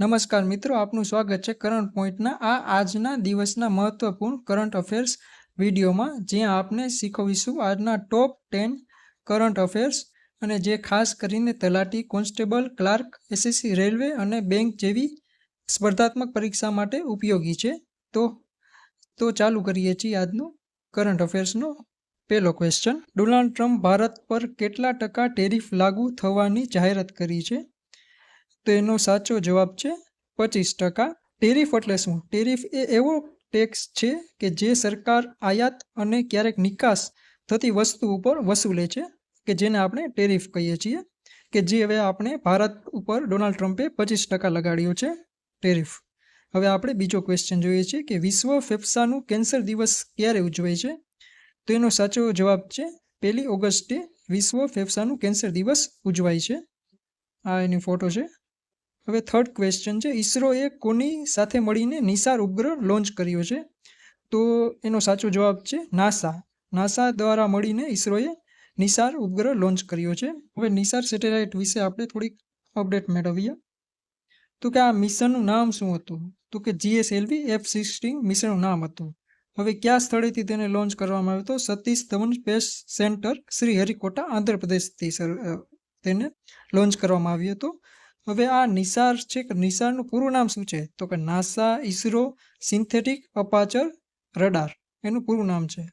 નમસ્કાર મિત્રો, આપનું સ્વાગત છે કરંટ પોઈન્ટના આ આજના દિવસના મહત્વપૂર્ણ કરંટ અફેર્સ વિડીયોમાં, જ્યાં આપને શીખવીશું આજના ટોપ ટેન કરંટ અફેર્સ અને જે ખાસ કરીને તલાટી, કોન્સ્ટેબલ, ક્લાર્ક એસએસસી રેલવે અને બેંક જેવી સ્પર્ધાત્મક પરીક્ષા માટે ઉપયોગી છે. તો તો ચાલુ કરીએ છીએ આજનું કરંટ અફેર્સનો પહેલો ક્વેશ્ચન ડોનાલ્ડ ટ્રમ્પ ભારત પર કેટલા ટકા ટેરિફ લાગુ થવાની જાહેરાત કરી છે? તો એનો સાચો જવાબ છે પચીસ ટકા. ટેરિફ એટલે શું? ટેરિફ એ એવો ટેક્સ છે કે જે સરકાર આયાત અને ક્યારેક નિકાસ થતી વસ્તુ ઉપર વસૂલે છે, કે જેને આપણે ટેરિફ કહીએ છીએ, કે જે હવે આપણે ભારત ઉપર ડોનાલ્ડ ટ્રમ્પે પચીસ ટકા લગાડ્યો છે ટેરિફ. હવે આપણે બીજો ક્વેશ્ચન જોઈએ છીએ કે વિશ્વ ફેફસાનું કેન્સર દિવસ ક્યારે ઉજવાય છે? તો એનો સાચો જવાબ છે પહેલી ઓગસ્ટે વિશ્વ ફેફસાનું કેન્સર દિવસ ઉજવાય છે. આ એની ફોટો છે. હવે થર્ડ ક્વેશ્ચન છે, ઈસરોએ કોની સાથે મળીને નિસાર ઉપગ્રહ લોન્ચ કર્યો છે? તો એનો સાચો જવાબ છે નાસા. નાસા દ્વારા મળીને ઈસરોએ નિસાર ઉપગ્રહ લોન્ચ કર્યો છે. હવે નિસાર સેટેલાઇટ વિશે આપણે થોડીક અપડેટ મેળવીએ. તો કે આ મિશનનું નામ શું હતું? તો કે જીએસએલવી એફ સિક્સટીન મિશનનું નામ હતું. હવે કયા સ્થળેથી તેને લોન્ચ કરવામાં આવ્યો હતો? Satish Dhawan space centre Sriharikota આંધ્રપ્રદેશથી તેને લોન્ચ કરવામાં આવ્યો હતો. હવે આ નિસાર છે કે નિસારનું પૂરું નામ શું છે? તો કે NASA, ISRO, synthetic, aperture, radar. એનું પૂરું નામ છે.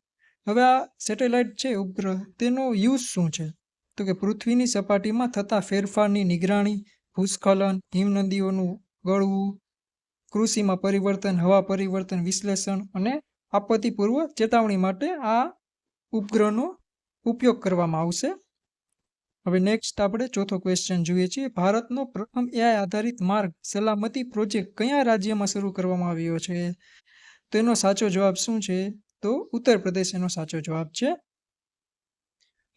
હવે આ સેટેલાઇટ છે ઉપગ્રહ, તેનો યુઝ શું છે? તો કે પૃથ્વીની સપાટીમાં થતા ફેરફારની નિગરાણી, ભૂસ્ખલન, હિમનદીઓનું ગળવું, કૃષિમાં પરિવર્તન, હવા પરિવર્તન, વિશ્લેષણ અને આપત્તિપૂર્વ ચેતવણી માટે આ ઉપગ્રહનો ઉપયોગ કરવામાં આવશે. હવે નેક્સ્ટ આપણે ચોથો ક્વેશ્ચન જોઈએ છીએ. ભારતનો પ્રથમ એઆઈ આધારિત માર્ગ સલામતી પ્રોજેક્ટ કયા રાજ્યમાં શરૂ કરવામાં આવ્યો છે? તો એનો સાચો જવાબ શું છે? તો ઉત્તર પ્રદેશ એનો સાચો જવાબ છે.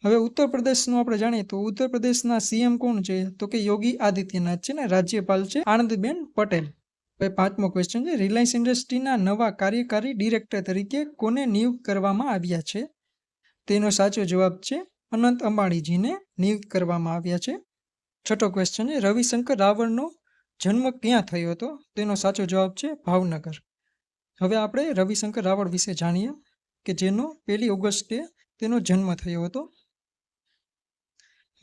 હવે ઉત્તર પ્રદેશનું આપણે જાણીએ તો ઉત્તર પ્રદેશના સીએમ કોણ છે? તો કે યોગી આદિત્યનાથ છે ને રાજ્યપાલ છે આનંદબેન પટેલ. હવે પાંચમો ક્વેશ્ચન છે, રિલાયન્સ ઇન્ડસ્ટ્રીના નવા કાર્યકારી ડિરેક્ટર તરીકે કોને નિયુક્ત કરવામાં આવ્યા છે? તેનો સાચો જવાબ છે અનંત અંબાણીજીને નિયુક્ત કરવામાં આવ્યા છે. છઠ્ઠો ક્વેશ્ચન છે, રવિશંકર રાવળનો જન્મ ક્યાં થયો હતો? તેનો સાચો જવાબ છે, ભાવનગર. હવે આપણે રવિશંકર રાવળ વિશે જાણીએ કે જેનો પહેલી ઓગસ્ટે તેનો જન્મ થયો હતો.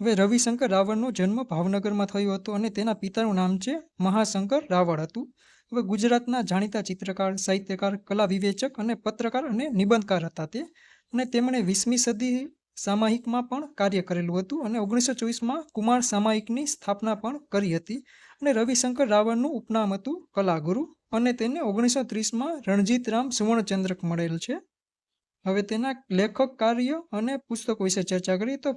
હવે રવિશંકર રાવળનો જન્મ ભાવનગરમાં થયો હતો અને તેના પિતાનું નામ છે મહાશંકર રાવળ હતું. હવે ગુજરાતના જાણીતા ચિત્રકાર, સાહિત્યકાર, કલા વિવેચક અને પત્રકાર અને નિબંધકાર હતા તે. અને તેમણે વીસમી સદી સામાયિકમાં પણ કાર્ય કરેલું હતું અને ઓગણીસો ચોવીસમાં કુમાર સામાયિકની સ્થાપના પણ કરી હતી અને રવિશંકર રાવળનું ઉપનામ હતું કલાગુરુ અને તેને ઓગણીસો ત્રીસમાં રણજીતરામ સુવર્ણચંદ્રક મળેલ છે. હવે તેના લેખક કાર્ય અને પુસ્તકો વિશે ચર્ચા કરીએ તો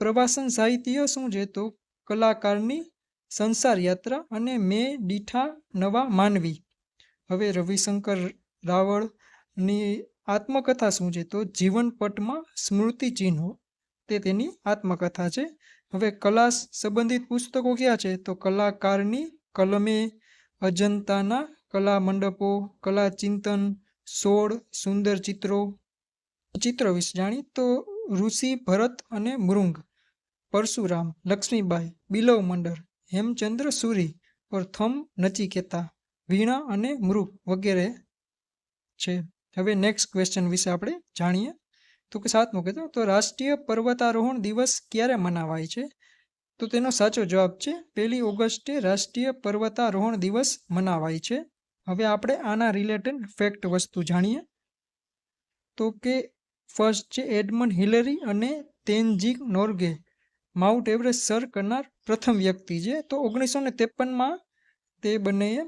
પ્રવાસન સાહિત્ય શું છે તો કલાકારની સંસાર યાત્રા અને મેં દીઠા નવા માનવી. હવે રવિશંકર રાવળની આત્મકથા શું છે? તો જીવનપટમાં સ્મૃતિ ચિહ્નો, તે તેની આત્મકથા છે. હવે કલા સંબંધિત પુસ્તકો ક્યાં છે? તો કલાકારની કલમે અજંતાના કલા મંડપો, કલા ચિંતન, સોળ સુંદર ચિત્રો, ચિત્ર વિશે જાણી તો ઋષિ ભરત અને મૃંગ, પરશુરામ, લક્ષ્મીબાઈ, બિલવ મંડળ, હેમચંદ્ર સુરી, પ્રથમ નચિકેતા, વીણા અને મૃગ વગેરે છે. હવે નેક્સ્ટ ક્વેશ્ચન વિશે આપણે જાણીએ. તો કે સાતમો કહેતો તો રાષ્ટ્રીય પર્વતારોહણ દિવસ ક્યારે મનાવાય છે? તો તેનો સાચો જવાબ છે, પહેલી ઓગસ્ટે રાષ્ટ્રીય પર્વતારોહણ દિવસ મનાવાય છે. હવે આપણે આના રિલેટેડ ફેક્ટ વસ્તુ જાણીએ. તો કે ફર્સ્ટ છે એડમન હિલરી અને તેનજીક નોર્ગે. માઉન્ટ એવરેસ્ટ સર કરનાર પ્રથમ વ્યક્તિ છે. તો ઓગણીસો ને ત્રેપનમાં તે બંનેએ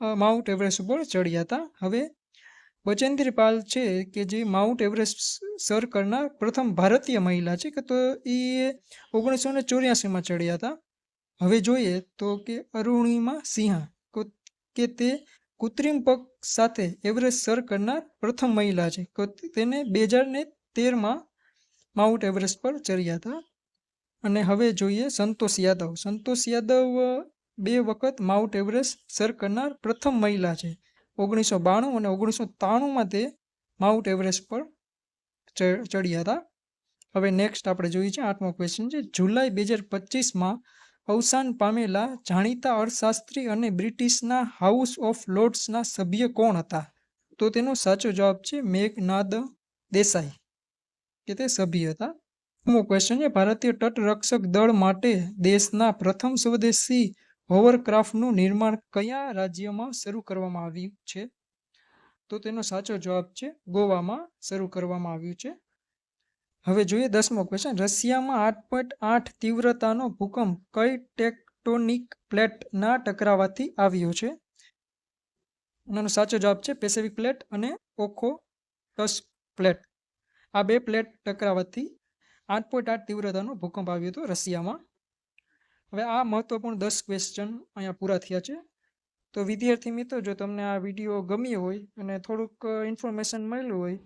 માઉન્ટ એવરેસ્ટ ઉપર ચડ્યા હતા. હવે બચેન્દ્રી પાલ છે કે જે માઉન્ટ એવરેસ્ટ સર કરનાર પ્રથમ ભારતીય મહિલા છે કે તો એ ઓગણીસો ને ચોર્યાસીમાં ચડ્યા હતા હવે જોઈએ તો કે અરુણિમા સિંહા કે તે કૃત્રિમ પગ સાથે એવરેસ્ટ સર કરનાર પ્રથમ મહિલા છે તેને બે હજાર ને તેરમાં માઉન્ટ એવરેસ્ટ પર ચડ્યા હતા અને હવે જોઈએ સંતોષ યાદવ. સંતોષ યાદવ બે વખત માઉન્ટ એવરેસ્ટ સર કરનાર પ્રથમ મહિલા છે. ઓગણીસો બાણું અને ઓગણીસો ત્રાણુંમાં તે માઉન્ટ એવરેસ્ટ પર ચડ્યા હતા. હવે નેક્સ્ટ આપણે જોઈએ છે આઠમો ક્વેશ્ચન છે. જુલાઈ બે હજાર પચીસમાં અવસાન પામેલા જાણીતા અર્થશાસ્ત્રી અને બ્રિટિશના હાઉસ ઓફ લોર્ડ્સના સભ્ય કોણ હતા? તો તેનો સાચો જવાબ છે મેઘનાદ દેસાઈ, કે તે સભ્ય હતા. નવમો ક્વેશ્ચન છે, ભારતીય તટરક્ષક દળ માટે દેશના પ્રથમ સ્વદેશી હોવરક્રાફ્ટનું નિર્માણ કયા રાજ્યમાં શરૂ કરવામાં આવ્યું છે? તો તેનો સાચો જવાબ છે, ગોવામાં શરૂ કરવામાં આવ્યું છે. હવે જોઈએ દસમો ક્વેશ્ચન રશિયામાં આઠ પોઈન્ટ આઠ તીવ્રતાનો ભૂકંપ કઈ ટેક્ટોનિક પ્લેટના ટકરાવાથી આવ્યો છે? એનો સાચો જવાબ છે, પેસેફિક પ્લેટ અને ઓખો ટસ પ્લેટ. આ બે પ્લેટ ટકરાવાથી આઠ પોઈન્ટ આઠ તીવ્રતાનો ભૂકંપ આવ્યો હતો રશિયામાં. હવે આ મહત્વપૂર્ણ દસ ક્વેશ્ચન અહીંયા પૂરા થયા છે. તો વિદ્યાર્થી મિત્રો, જો તમને આ વીડિયો ગમ્યો હોય અને થોડુંક ઇન્ફોર્મેશન મળ્યું હોય,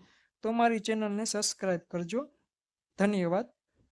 તો મારી ચેનલને સબસ્ક્રાઈબ કરજો. ધન્યવાદ.